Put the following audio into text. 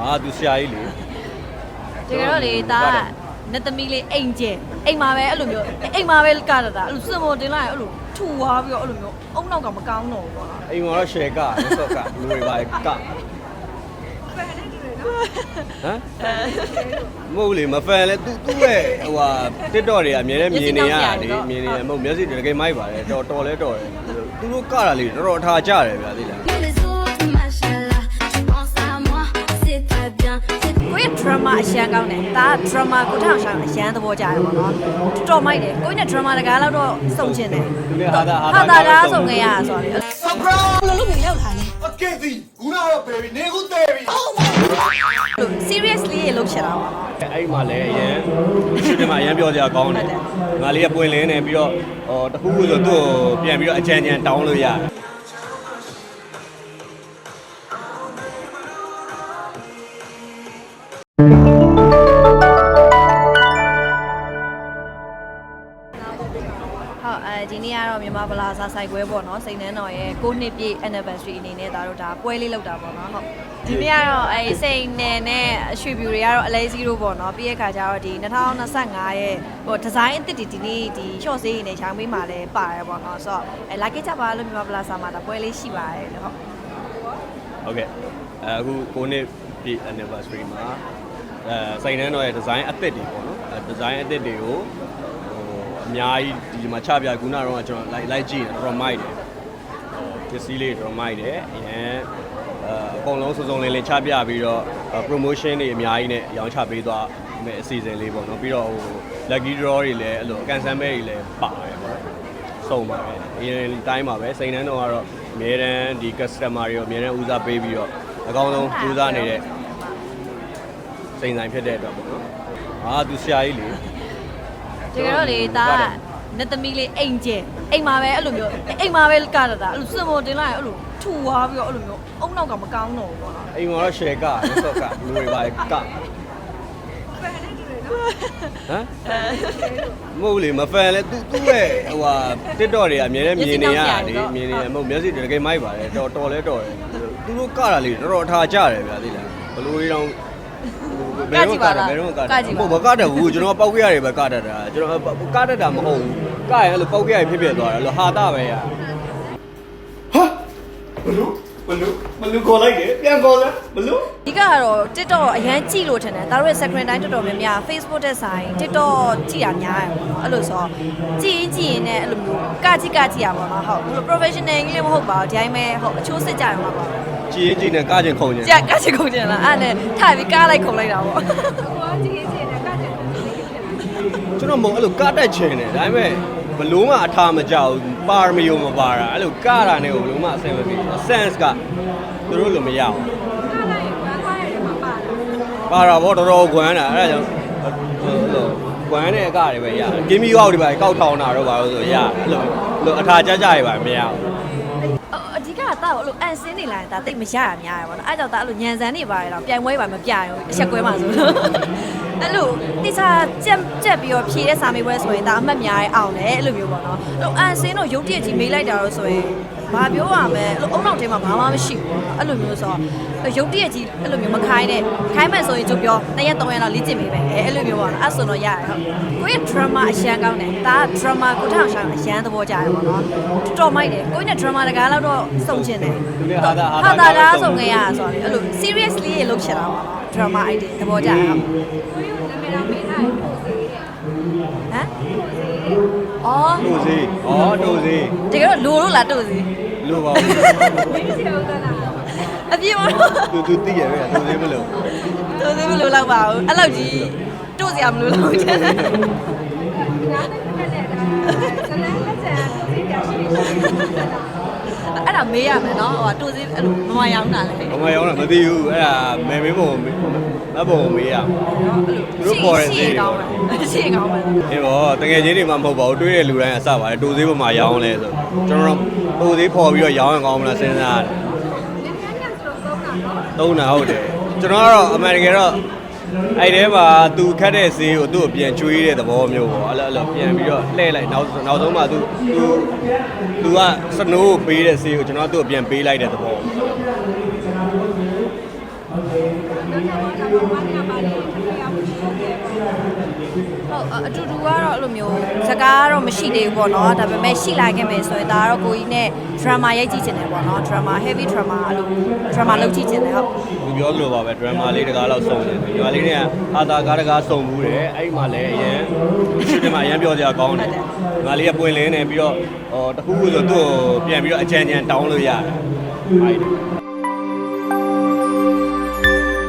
အာသူဆရာကြီးလေတကယ်တော့လေဒါကနတ်သမီးလေးအိမ်ကျဲအိမ်မှာပဲအဲ့လိုမျိုးအိမ်မှာပဲကရတာအဲ့လိုစင်မောတင်လိုက်ရင်အဲ့လိုထူသွားပြီးတော့အဲ့လိုမျိုးအုံနောက်ကမကောင်းတော့ဘူးပေါ့နော်အိမ်မှာတော့ share ကဆော့ကလူတွေပါကဟမ်မဟုတ်လေမဖန်လဲသူသူ့ရဲ့ဟိုဟာ TikTok တွေကအမြဲတမ်းမြင်နေရတယ်မြင်နေရမဟုတ်မျက်စိတကယ်မိုက်ပါတယ်တော်တော်လဲတော်တယ်သူတို့ကတာလေတော်တော်အထာကြတယ်ဗျာသိလား အရှမ်းကောင်းတယ်ဒါက drama ကိုထောင်ဆောင်အရှမ်းသဘောကျတယ်ပေါ့နော်တော်တော်မိုက်တယ်ကိုယ့်ရဲ့ drama တကားတော့စုံချင်တယ်သူလည်းဟာတာဟာတာကားစုံခဲ့ရဆိုတော့လေဆပ်ဘရာဘယ်လိုလုပ်ပြီးရောက်လာလဲအကဲစီခုနကတော့ဘေဘီနေခုသေးပြီလို့ seriously ရေလုပ်ချင်တာပေါ့နော်အဲ့မှာလည်းအရင်ရှုတင်မှာအရင်ပြောစရာကောင်းတယ်ငါလေးကပွင့်လင်းနေပြီးတော့ဟောတခုခုဆိုသူ့ကိုပြန်ပြီးတော့အကြံဉာဏ်တောင်းလို့ရတယ် မြန်မာဗလာစာဆိုင်ပွဲပေါ့နော်စိန်နှန်းတော်ရဲ့6နှစ်ပြည့် anniversary အနေနဲ့ဒါတို့ဒါပွဲလေးလုပ်တာပေါ့နော်ဟုတ်ဒီနေ့ကတော့အဲစိန်နယ်နဲ့အရွှေပြူတွေကတော့အလဲစီရိုပေါ့နော်ပြီးရဲ့ခါကျတော့ဒီ2025ရဲ့ဟိုဒီဇိုင်းအသစ်တွေဒီနေ့ဒီ short စေးနေချောင်းပေးမှာလဲပါတယ်ပေါ့နော်ဆိုတော့အဲလာခဲ့ကြပါလို့မြန်မာဗလာစာမှာဒါပွဲလေးရှိပါတယ်လို့ဟုတ်ဟုတ်ကဲ့အဲအခုကိုနှစ်ပြည့် anniversary မှာအဲစိန်နှန်းတော်ရဲ့ design အသစ်တွေပေါ့နော်အဲ design အသစ်တွေကိုဟို အများကြီးဒီမှာချပြခုနကတော့ကျွန်တော်လိုက်လိုက်ကြည့်တယ်တော်တော်မိုက်တယ်ဟိုပစ္စည်းလေးတော်တော်မိုက်တယ်အရင်အဲအကုန်လုံးစုံစုံလင်လင်ချပြပြီးတော့ promotion တွေအများကြီးနဲ့ရောင်းချပေးသွားမယ်အစီအစဉ်လေးပေါ့နော်ပြီးတော့ဟို lucky draw တွေလည်းအဲ့လိုကန်ဆယ်မဲတွေလည်းပါတယ်ပေါ့နော်စုံပါပဲအရင်တိုင်းပါပဲစိန်နှန်းတော့ကတော့အများတန်းဒီ customer တွေကိုအများတန်းဦးစားပေးပြီးတော့အကောင်းဆုံးကြိုးစားနေတဲ့စိန်ဆိုင်ဖြစ်တဲ့အတွက်ပေါ့နော်။အာသူဆရာကြီးလေ တကယ်တော့လေဒါကနတ်သမီးလေးအိမ်ကျဲအိမ်မှာပဲအဲ့လိုမျိုးအိမ်မှာပဲကရတာအဲ့လိုစင်မောတင်လိုက်ရင်အဲ့လိုထူသွားပြီးတော့အဲ့လိုမျိုးအုံနောက်ကမကောင်းတော့ဘူးပေါ့နော်အိမ်မှာတော့ share ကဆော့ကလူတွေပါကဟမ်မဟုတ်လေမဖန်လဲသူသူ့ရဲ့ဟိုဟာ TikTok တွေကအမြဲတမ်းမြင်နေရတယ်မြင်နေရမဟုတ်မျက်စိတကယ်မိုက်ပါတယ်တော်တော်လဲတော်တယ်သူတို့ကတာလေတော်တော်အထာကြတယ်ဗျာသိလားဘလို့လေးတော့ ဘယ်တော့ကတာဘယ်တော့ကတာမဟုတ်မကတတ်ဘူးကျွန်တော်ပောက်ကြရတယ်ပဲကတတ်တာကျွန်တော်ကတတ်တာမဟုတ်ဘူးကရင်အဲ့လိုပောက်ကြရဖြစ်ဖြစ်သွားတယ်လို့ဟာတာပဲရဟာဘလူဘလူဘလူခေါ်လိုက်တယ်ပြန်ခေါ်စမ်းဘလူဒီကတော့ TikTok အရန်ကြည့်လို့ထင်တယ်ဒါတို့ရဲ့ screen time တော်တော်များများ Facebook တဲ့ဆိုင် TikTok ကြည့်တာများရပေါ့နော်အဲ့လိုဆိုကြည့်ရင်ကြည့်ရင်လည်းအဲ့လိုမျိုးကကြည့်ကကြည့်ရပါတော့ဟုတ်ဘယ်လို professional ကြီးလည်းမဟုတ်ပါဘူးဒီတိုင်းပဲဟုတ်အချိုးစစ်ကြရမှာပါ ကြည်ရင်ကြည်နေကကြင်ခုံနေကြကချင်ကုန်ကြလားအဲ့နဲ့ထိုင်ပြီးကားလိုက်ခုံလိုက်တာပေါ့ကျွန်တော်မဟုတ်အဲ့လိုကတတ်ချင်တယ်ဒါပေမဲ့ဘလို့မှအထာမကြောက်ပါရမီယိုမပါတာအဲ့လိုကတာနဲ့ဘလို့မှအဆင်မပြေ sense ကသူတို့လိုမရအောင်ပါတာဗောတော်တော်ကွမ်းတာအဲ့ဒါကြောင့်ဟိုလိုကွမ်းတဲ့အကတွေပဲရတယ်ဂိမ်းမီကောက်တွေပါကောက်ထောင်တာတော့ပါလို့ဆိုရတယ်အဲ့လိုအဲ့လိုအထာကြကြတွေပါမရဘူး အဓိကကတာအဲ့လိုအန်စင်းနေလာရင်ဒါတိတ်မရရများရပါတော့အဲ့ကြောင့်ဒါအဲ့လိုညံစမ်းနေပါရတော့ပြိုင်ပွဲပါမပြရင်အချက်ကွဲမှာဆိုအဲ့လိုတိကျကြက်ကြက်ပြီးတော့ဖြည့်တဲ့စာမေးပွဲဆိုရင်ဒါအမှတ်များရအောင်လေအဲ့လိုမျိုးပေါ့နော်အဲ့လိုအန်စင်းတော့ရုပ်တရက်ကြီးမေးလိုက်တာတော့ဆိုရင် ဘာပြောရမလဲအဲ့လိုအုံနောက်ထဲမှာဘာမှမရှိဘူးအဲ့လိုမျိုးဆိုတော့ရုပ်တရက်ကြီးအဲ့လိုမျိုးမခိုင်းနဲ့ခိုင်းမှဆိုရင်ကျုပ်ပြောနှစ်ရက်သုံးရက်တော့လေ့ကျင့်ပေးမယ်အဲ့လိုမျိုးပေါ့နော်အဲ့ဆိုတော့ရတယ်ဟုတ်ကိုယ့်ရဲ့ drama အရှမ်းကောင်းတယ်ဒါက drama ကိုထောင်ဆောင်အရှမ်းသဘောကျတယ်ပေါ့နော်တော်တော်မိုက်တယ်ကိုယ့်ရဲ့ drama တကားတော့စုံချင်တယ်သူလည်းဟာတာဟာတာကားဆုံးခဲ့ရဆိုတော့လေအဲ့လို seriously ရေလုပ်ချင်တာပေါ့နော် drama idea သဘောကျတာ ဟုတ်ဟမ်အော်တို့စီဩတို့စီတကယ်တော့လိုလို့လားတို့စီလို့ပါအပြေမလို့သူသူသိရပဲတို့စီမလို့တို့စီမလို့လောက်ပါဘူးအဲ့လောက်ကြီးတို့စရာမလိုလောက်ချင် အဲ့ဒါမေးရမယ်နော်ဟိုတို့စီအဲ့လိုမမရောင်းတာလေဘာမှရောင်းတာမသိဘူးအဲ့ဒါမယ်မင်းပုံမတ်ပုံမေးရသူတို့ပေါ်တယ်ရှေ့သေးတယ်ကောင်းတယ်ရှေ့ကောင်းတယ်အေးဗောတကယ်ချင်းတွေမှမဟုတ်ပါဘူးတွေးတဲ့လူတိုင်းအစပါတယ်တူသေးပေါ်မှာရောင်းလဲဆိုကျွန်တော်တို့တူသေးပေါ်ပြီးတော့ရောင်းရင်ကောင်းမလားစဉ်းစားရတယ်သုံးတာဟုတ်တယ်ကျွန်တော်ကတော့အမေရိကန်တော့ အဲ့ထဲမှာသူခတ်တဲ့ဈေးကိုသူ့ကိုပြန်ကျွေးတဲ့သဘောမျိုးပေါ့အဲ့လိုအဲ့လိုပြန်ပြီးတော့လှည့်လိုက်နောက်နောက်ဆုံးမှသူသူသူကစနိုးကိုပေးတဲ့ဈေးကိုကျွန်တော်ကသူ့ကိုပြန်ပေးလိုက်တဲ့သဘော ဟုတ် အအတူတူကတော့အဲ့လိုမျိုးစကားကတော့မရှိသေးဘူးပေါ့နော်ဒါပေမဲ့ရှိလာခဲ့မယ်ဆိုရင်ဒါကတော့ကိုကြီးနဲ့ drama ရိုက်ကြည့်ချင်တယ်ပေါ့နော် drama heavy drama အဲ့လို drama လုပ်ကြည့်ချင်တယ်ဟုတ်သူပြောလို့ပါပဲ drama လေးတကားလောက်စုံတယ်ဒီမှာလေးတွေကအာသာကားတကားစုံမှုတယ်အဲ့ဒီမှာလည်းအရင်ရှူတင်မှာအရင်ပြောကြကောင်းတယ်ဒီမှာလေးကပွင့်လင်းနေပြီးတော့ဟောတခုခုဆိုသူ့ကိုပြန်ပြီးတော့အချမ်းချမ်းတောင်းလို့ရတယ်ဟုတ်